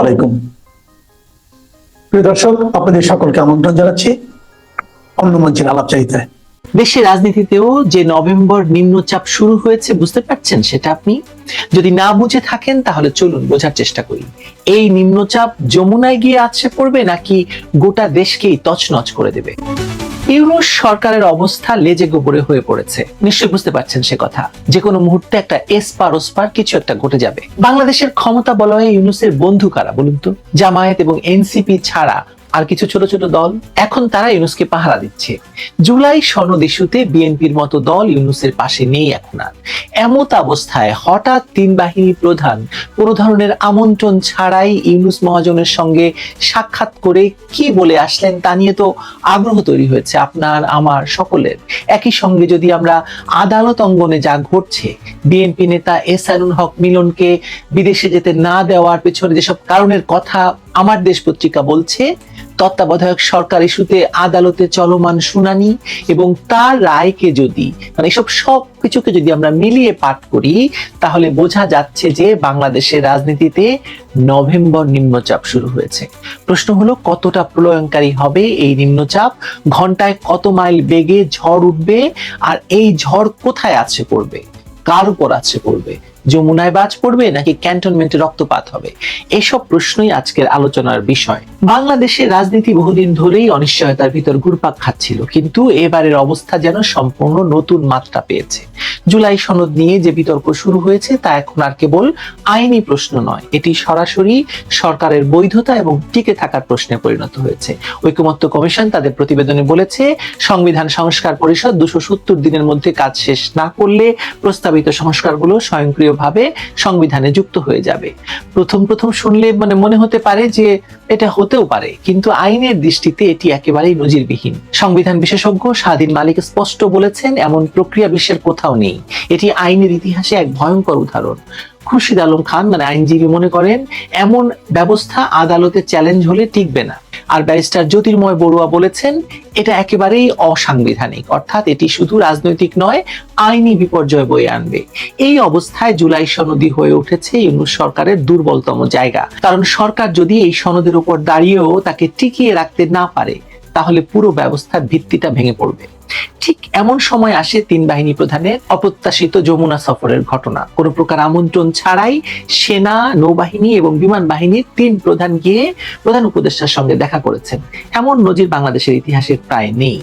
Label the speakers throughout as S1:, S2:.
S1: আলাইকুম। প্রিয় দর্শক, আপনাদের সকলকে আমন্ত্রণ জানাচ্ছি অন্য মঞ্চের
S2: দেশের রাজনীতিতেও যে নভেম্বর নিম্নচাপ শুরু হয়েছে, বুঝতে পারছেন সেটা আপনি? যদি না বুঝে থাকেন, তাহলে চলুন বোঝার চেষ্টা করি। এই নিম্নচাপ যমুনায় গিয়ে আছড়ে পড়বে নাকি গোটা দেশকেই তছনছ করে দেবে? ইউরোস সরকারের অবস্থা লেজে গোবরে হয়ে পড়েছে। নিশ্চয়ই বুঝতে পারছেন সে কথা। যে কোনো মুহূর্তে একটা এসপার ওসপার কিছু একটা ঘটে যাবে। বাংলাদেশের ক্ষমতা বলয়ে ইউনুসের বন্ধু কারা বলুন তো? জামায়াত এবং এনসিপি ছাড়া আর কিছু ছোট ছোট দল এখন তারা ইউনুসকে পাহারা দিচ্ছে। জুলাই সনদ বিএনপির মতো দল ইউনুসের পাশে নেই এখন আর। এমত অবস্থায় হঠাৎ তিন বাহিনী প্রধান কোনো ধরনের আমন্ত্রণ ছাড়াই ইউনুস মহাজনের সঙ্গে সাক্ষাৎ করে কি বলে আসলেন তা নিয়ে তো আগ্রহ তৈরি হয়েছে আপনার, আমার, সকলের। একই সঙ্গে যদি আমরা আদালত অঙ্গনে যা ঘটছে, বিএনপি নেতা এস আলুল হক মিলনকে বিদেশে যেতে না দেওয়ার পেছনে যেসব কারণের কথা আমার দেশ পত্রিকা বলছে, তত্ত্বাবধায়ক সরকার ইস্যুতে আদালতে চলমান শুনানি এবং তার রায়কে যদি মানে এসব সব কিছুকে যদি আমরা মিলিয়ে পাঠ করি, তাহলে বোঝা যাচ্ছে যে বাংলাদেশের রাজনীতিতে নভেম্বর নিম্নচাপ শুরু হয়েছে। প্রশ্ন হলো, কতটা প্রলয়ঙ্কারী হবে এই নিম্নচাপ? ঘন্টায় কত মাইল বেগে ঝড় উঠবে? আর এই ঝড় কোথায় আছে পড়বে? কার উপর আছে পড়বে? যমুনায় বাজ পড়বে নাকি ক্যান্টনমেন্টে রক্তপাত হবে? এসব প্রশ্নই আজকের আলোচনার বিষয়। বাংলাদেশের রাজনীতি বহুদিন ধরেই অনিশ্চয়তার ভিতর ঘুরপাক খাচ্ছিল, কিন্তু এবারের অবস্থা যেন সম্পূর্ণ নতুন মাত্রা পেয়েছে। জুলাই সনদ নিয়ে যে বিতর্ক শুরু হয়েছে তা এখন আর কেবল আইনি প্রশ্ন নয়, এটি সরাসরি সরকারের বৈধতা এবং টিকে থাকার প্রশ্নে পরিণত হয়েছে। ঐকমত্য কমিশন তাদের প্রতিবেদনে বলেছে, সংবিধান সংস্কার পরিষদ দুশো সত্তর দিনের মধ্যে কাজ শেষ না করলে প্রস্তাবিত সংস্কারগুলো স্বয়ংক্রিয়ভাবে সংবিধানে যুক্ত হয়ে যাবে। প্রথম প্রথম শুনলে মানে মনে হতে পারে যে এটা হতেও পারে, কিন্তু আইনের দৃষ্টিতে এটি একেবারেই নজিরবিহীন। সংবিধান বিশেষজ্ঞ স্বাধীন মালিক স্পষ্ট বলেছেন, এমন প্রক্রিয়া বিশ্বের কোথাও নেই। এটি আইনের ইতিহাসে এক ভয়ঙ্কর উদাহরণ। খুরশিদ আলম খান মানে আইনজীবী মনে করেন, এমন ব্যবস্থা আদালতে চ্যালেঞ্জ হলে টিকবে না। আর ব্যারিস্টার জ্যোতির্ময় বড়ুয়া বলেছেন, এটা একেবারেই অসাংবিধানিক। অর্থাৎ এটি শুধু রাজনৈতিক নয়, আইনি বিপর্যয় বয়ে আনবে। এই অবস্থায় জুলাই সনদী হয়ে উঠেছে ইউনুস সরকারের দুর্বলতম জায়গা। কারণ সরকার যদি এই সনদের উপর দাঁড়িয়েও তাকে টিকিয়ে রাখতে না পারে, তাহলে পুরো ব্যবস্থার ভিত্তিটা ভেঙে পড়বে। ঠিক এমন সময় আসে তিন বাহিনী প্রধানের অপ্রত্যাশিত যমুনা সফরের ঘটনা। কোনো প্রকার আমন্ত্রণ ছাড়াই সেনা, নৌবাহিনী এবং বিমান বাহিনীর তিন প্রধান গিয়ে প্রধান উপদেষ্টার সঙ্গে দেখা করেছেন। এমন নজির বাংলাদেশের ইতিহাসের প্রায় নেই।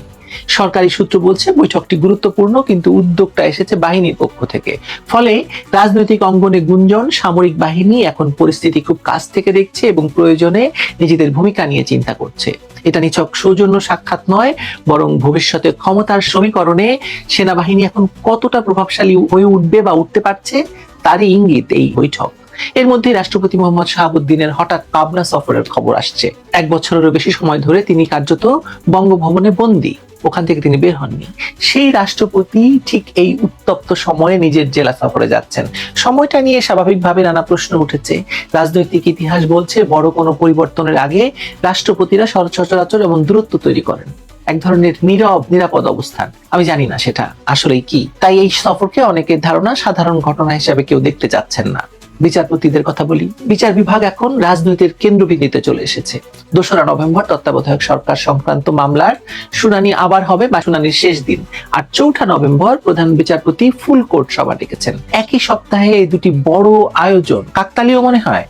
S2: সরকারি সূত্র বলছে বৈঠকটি গুরুত্বপূর্ণ, কিন্তু উদ্যোগটা এসেছে বাহিনীর পক্ষ থেকে। ফলে রাজনৈতিক অঙ্গনে গুঞ্জন, সামরিক বাহিনী এখন পরিস্থিতি খুব কাছ থেকে দেখছে এবং প্রয়োজনে নিজেদের ভূমিকা নিয়ে চিন্তা করছে। এটা নিছক সৌজন্য সাক্ষাৎ নয়, বরং ভবিষ্যতে ক্ষমতার সমীকরণে সেনাবাহিনী এখন কতটা প্রভাবশালী হয়ে উঠবে বা উঠতে পারছে, তারই ইঙ্গিত এই বৈঠক। এর মধ্যে রাষ্ট্রপতি মোহাম্মদ শাহাবুদ্দিনের হঠাৎ পাবনা সফরের খবর আসছে। এক বছরেরও বেশি সময় ধরে তিনি কার্যত বঙ্গভবনে বন্দী। ওখান থেকে তিনি বের হননি। সেই রাষ্ট্রপতি ঠিক এই উত্তপ্ত সময়ে নিজের জেলা সফরে যাচ্ছেন। সময়টা নিয়ে স্বাভাবিকভাবে নানা প্রশ্ন উঠেছে। রাজনৈতিক ইতিহাস বলছে, বড় কোনো পরিবর্তনের আগে রাষ্ট্রপতিরা সচরাচর এবং দূরত্ব তৈরি করেন। এক ধরনের নীরব, নিরাপদ অবস্থান। আমি জানি না সেটা আসলেই কি। তাই এই সফরকে অনেকের ধারণা সাধারণ ঘটনা হিসেবে কেউ দেখতে যাচ্ছেন না। বিচারপতিদের কথা বলি। বিচার বিভাগ এখন রাজনৈতিক কেন্দ্রবিন্দুতে চলে এসেছে। দোসরা নভেম্বর তত্ত্বাবধায়ক সরকার সংক্রান্ত মামলার শুনানি আবার হবে বা শুনানির শেষ দিন। আর চৌঠা নভেম্বর প্রধান বিচারপতি ফুল কোর্ট সভা ডেকেছেন। একই সপ্তাহে এই দুটি বড় আয়োজন কাকতালীয় মনে হয়?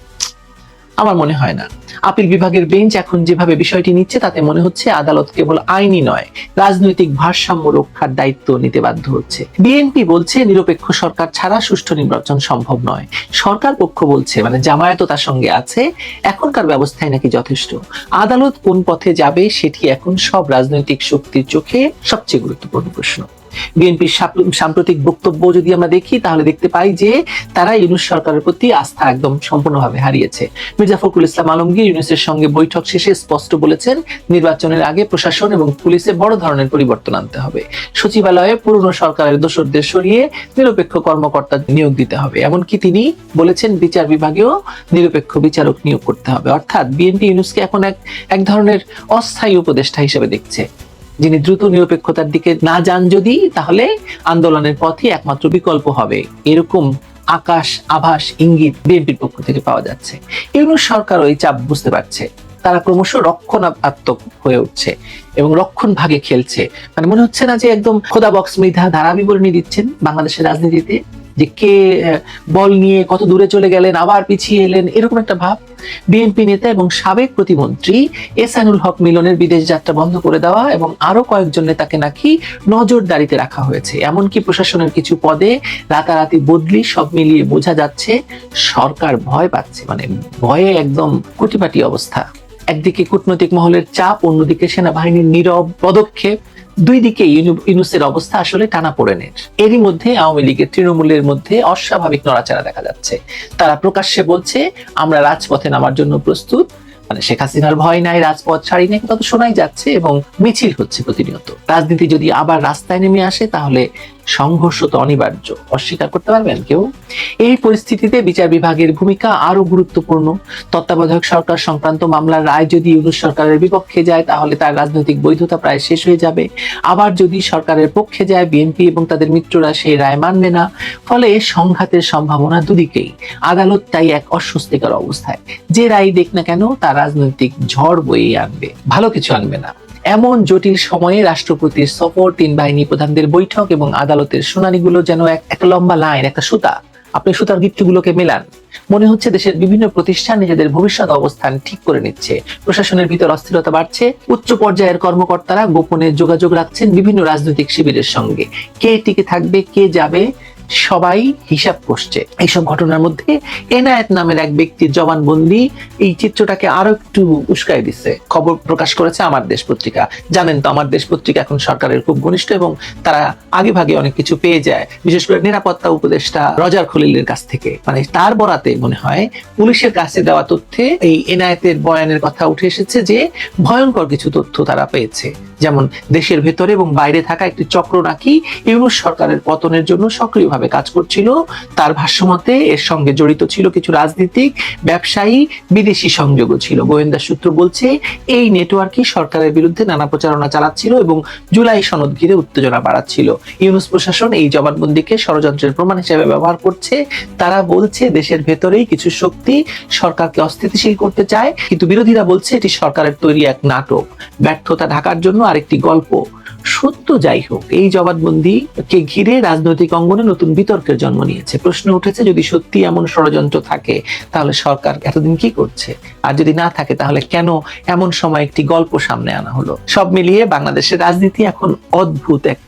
S2: আমার মনে হয় না। আপিল বিভাগের বেঞ্চ এখন যেভাবে বিষয়টি নিচ্ছে, তাতে মনে হচ্ছে আদালত কেবল আইনি নয়, রাজনৈতিক ভারসাম্য রক্ষার দায়িত্ব নিতে বাধ্য হচ্ছে। বিএনপি বলছে, নিরপেক্ষ সরকার ছাড়া সুষ্ঠু নির্বাচন সম্ভব নয়। সরকার পক্ষ বলছে মানে জামায়াতও তার সঙ্গে আছে, এখনকার ব্যবস্থায় নাকি যথেষ্ট। আদালত কোন পথে যাবে, সেটি এখন সব রাজনৈতিক শক্তির চোখে সবচেয়ে গুরুত্বপূর্ণ প্রশ্ন। বিএনপির সাম্প্রতিক বক্তব্য যদি আমরা দেখি, তাহলে দেখতে পাই যে তারা ইউনুস সরকারের প্রতি আস্থা একদম সম্পূর্ণভাবে হারিয়েছে। মির্জা ফখরুল ইসলাম আলমগীর ইউনুসের সঙ্গে বৈঠক শেষে স্পষ্ট বলেছেন, নির্বাচনের আগে প্রশাসন এবং পুলিশে বড় ধরনের পরিবর্তন আনতে হবে। সচিবালয়ে পুরনো সরকারের দোসরদের সরিয়ে নিরপেক্ষ কর্মকর্তা নিয়োগ দিতে হবে। এমনকি তিনি বলেছেন বিচার বিভাগেও নিরপেক্ষ বিচারক নিয়োগ করতে হবে। অর্থাৎ বিএনপি ইউনুসকে এখন এক এক ধরনের অস্থায়ী উপদেষ্টা হিসেবে দেখছে। যিনি দ্রুত নিরপেক্ষতার দিকে না যান যদি, তাহলে আন্দোলনের পথই একমাত্র বিকল্প হবে। এরকম আকাশ, আভাস, ইঙ্গিত বিএনপির পক্ষ থেকে পাওয়া যাচ্ছে। ইউনুস সরকার ওই চাপ বুঝতে পারছে। তারা ক্রমশ রক্ষণাত্মক হয়ে উঠছে এবং রক্ষণ ভাগে খেলছে। মানে মনে হচ্ছে না যে একদম খোদা বক্স মৃধা ধারা বিবরণী দিচ্ছেন বাংলাদেশের রাজনীতিতে? যে কে বল নিয়ে কত দূরে চলে গেলেন, আবার পিছিয়ে এলেন, এরকম একটা ভাব। বিএনপি নেতা এবং সাবেক প্রতিমন্ত্রী এসানুল হক মিলনের বিদেশ যাত্রা বন্ধ করে দেওয়া এবং আরও কয়েকজন নেতাকে নাকি নজরদারিতে রাখা হয়েছে। এমনকি প্রশাসনের কিছু পদে রাতারাতি বদলি সব মিলিয়ে বোঝা যাচ্ছে, সরকার ভয় পাচ্ছে। মানে ভয়ে একদম কুটিপাটি অবস্থা। একদিকে কূটনৈতিক মহলের চাপ, অন্যদিকে সেনাবাহিনীর নীরব পদক্ষেপ। দুই দিকে ইউনুসের অবস্থা আসলে টানা পড়েনের এরই মধ্যে আওয়ামী লীগের তৃণমূলের মধ্যে অস্বাভাবিক নড়াচড়া দেখা যাচ্ছে। তারা প্রকাশ্যে বলছে, আমরা রাজপথে নামার জন্য প্রস্তুত। মানে শেখ হাসিনার ভয় নাই, রাজপথ ছাড়ি নাই, কথা শোনাই যাচ্ছে এবং মিছিল হচ্ছে প্রতিনিয়ত। রাজনীতি যদি আবার রাস্তায় নেমে আসে, তাহলে সংঘর্ষ তো অনিবার্য। অস্বীকার করতে পারবেন কেউ? এই পরিস্থিতিতে বিচার বিভাগের ভূমিকা আরও গুরুত্বপূর্ণ। তত্ত্বাবধায়ক সরকার সংক্রান্ত মামলার রায় যদি ইউনুস সরকারের বিপক্ষে যায়, তাহলে তার রাজনৈতিক বৈধতা প্রায় শেষ হয়ে যাবে। আবার যদি সরকারের পক্ষে যায়, বিএনপি এবং তাদের মিত্ররা সেই রায় মানবে না। ফলে সংঘাতের সম্ভাবনা দুদিকেই। আদালত তাই এক অস্বস্তিকর অবস্থায়। যে রায় দেখ না কেন, তার রাজনৈতিক ঝড় বইয়ে আনবে। ভালো কিছু আনবে না। এমন জটিল সময়ে রাষ্ট্রপতির সফর, তিন বাহিনী প্রধানদের বৈঠক এবং আদালতের শুনানিগুলো যেন এক এক লম্বা লাইন, একটা সুতা। আপনি সুতার গিট্টুগুলোকে মেলান। মনে হচ্ছে দেশের বিভিন্ন প্রতিষ্ঠান নিজেদের ভবিষ্যৎ অবস্থান ঠিক করে নিচ্ছে। প্রশাসনের ভিতর অস্থিরতা বাড়ছে। উচ্চ পর্যায়ের কর্মকর্তারা গোপনে যোগাযোগ রাখছেন বিভিন্ন রাজনৈতিক শিবিরের সঙ্গে। কে টিকে থাকবে, কে যাবে সবাই হিসাব করছে। এইসব ঘটনার মধ্যে এনায়েত নামের এক ব্যক্তির জবানবন্দি এই চিত্রটাকে আরও একটু উস্কাই দিচ্ছে খবর প্রকাশ করেছে আমার দেশ পত্রিকা। জানেন তো, আমার দেশ পত্রিকা এখন সরকারের খুব ঘনিষ্ঠ এবং তারা আগে ভাগে অনেক কিছু পেয়ে যায়। বিশেষ করে নিরাপত্তা উপদেষ্টা রজার খলিলের কাছ থেকে। মানে তার বরাতে মনে হয় পুলিশের কাছে দেওয়া তথ্যে এই এনায়েতের বয়ানের কথা উঠে এসেছে যে ভয়ঙ্কর কিছু তথ্য তারা পেয়েছে। যেমন দেশের ভেতরে এবং বাইরে থাকা একটি চক্র নাকি ইউনুস সরকারের পতনের জন্য সক্রিয়ভাবে কাজ করছিল, তার ভাষ্যমতে এর সঙ্গে জড়িত ছিল কিছু রাজনীতিক, ব্যবসায়ী, বিদেশি সংযোগও ছিল। গোয়েন্দা সূত্র বলছে, এই নেটওয়ার্কই সরকারের বিরুদ্ধে নানা প্রচারণা চালাচ্ছিল এবং জুলাই সনদ ঘিরে উত্তেজনা বাড়াচ্ছিল। ইউনুস প্রশাসন এই জবানবন্দিকে ষড়যন্ত্রের প্রমাণ হিসেবে ব্যবহার করছে। তারা বলছে, দেশের ভেতরেই কিছু শক্তি সরকারকে অস্থিতিশীল করতে চায়, কিন্তু বিরোধীরা বলছে, এটি সরকারের তৈরি এক নাটক। ব্যর্থতা ঢাকার জন্য আরেকটি গল্প। সত্য যাই হোক, এই জবানবন্দি কে ঘিরে রাজনৈতিক অঙ্গনে নতুন বিতর্কের জন্ম নিয়েছে। প্রশ্ন উঠেছে, যদি সত্যি এমন ষড়যন্ত্র থাকে, তাহলে সরকার এতদিন কি করছে? আর যদি না থাকে, তাহলে কেন এমন সময় একটি গল্প সামনে আনা হলো? সব মিলিয়ে বাংলাদেশের রাজনীতি এখন অদ্ভুত এক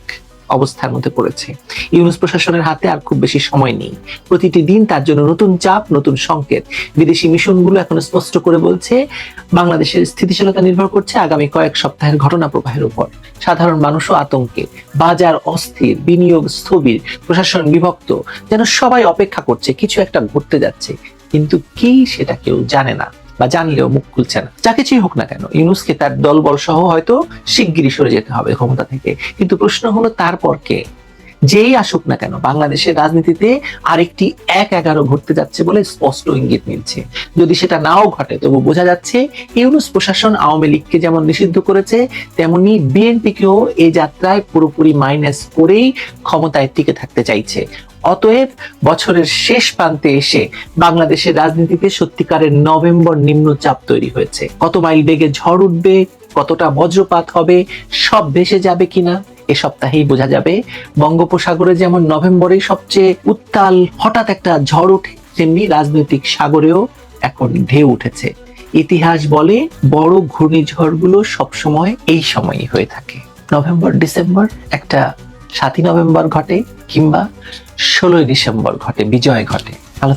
S2: অবস্থার মধ্যে পড়েছে। ইউনুস প্রশাসনের হাতে আর খুব বেশি সময় নেই। প্রতিটি দিন তার জন্য নতুন চাপ, নতুন সংকেত। বিদেশি মিশনগুলো এখন স্পষ্ট করে বলছে, বাংলাদেশের স্থিতিশীলতা নির্ভর করছে আগামী কয়েক সপ্তাহের ঘটনা প্রবাহের উপর। সাধারণ মানুষও আতঙ্কে, বাজার অস্থির, বিনিয়োগ স্থবির, প্রশাসন বিভক্ত, যেন সবাই অপেক্ষা করছে, কিছু একটা ঘটতে যাচ্ছে। কিন্তু কি সেটা কেউ জানে না। বা জানলেও মুখ খুলছে না। যা কিছুই হোক না কেন, ইউনুসকে তার দলবল সহ হয়তো শিগগিরই সরে যেতে হবে ক্ষমতা থেকে। কিন্তু প্রশ্ন হলো, তারপর কে? যেই আসুক না কেন, বাংলাদেশের রাজনীতিতে আরেকটি এক এগারো ঘটতে যাচ্ছে বলে স্পষ্ট ইঙ্গিত মিলছে। যদি সেটা নাও ঘটে, তবু বোঝা যাচ্ছে, ইউনুস প্রশাসন আওয়ামী লীগকে যেমন নিষিদ্ধ করেছে, তেমনি বিএনপিকেও এই যাত্রায় পুরোপুরি মাইনাস করেই ক্ষমতায় টিকে থাকতে চাইছে। অতএব বছরের শেষ প্রান্তে এসে বাংলাদেশের রাজনীতিতে সত্যিকারের নভেম্বর নিম্নচাপ তৈরি হয়েছে। কত মাইল বেগে ঝড় উঠবে, কতটা বজ্রপাত হবে, সব ভেসে যাবে কিনা, এ সপ্তাহেই বোঝা যাবে। বঙ্গোপসাগরে যেমন নভেম্বরে সবচেয়ে উত্তাল হঠাৎ একটা ঝড় ওঠে, তেমনি রাজনৈতিক সাগরেও এখন ঢেউ উঠেছে। ইতিহাস বলে বড় ঘূর্ণিঝড়গুলো সবসময় এই সময়ই হয়ে থাকে। নভেম্বর, ডিসেম্বর একটা সাতই নভেম্বর ঘটে কিংবা ষোলোই ডিসেম্বর ঘটে বিজয় ঘটে ভালো।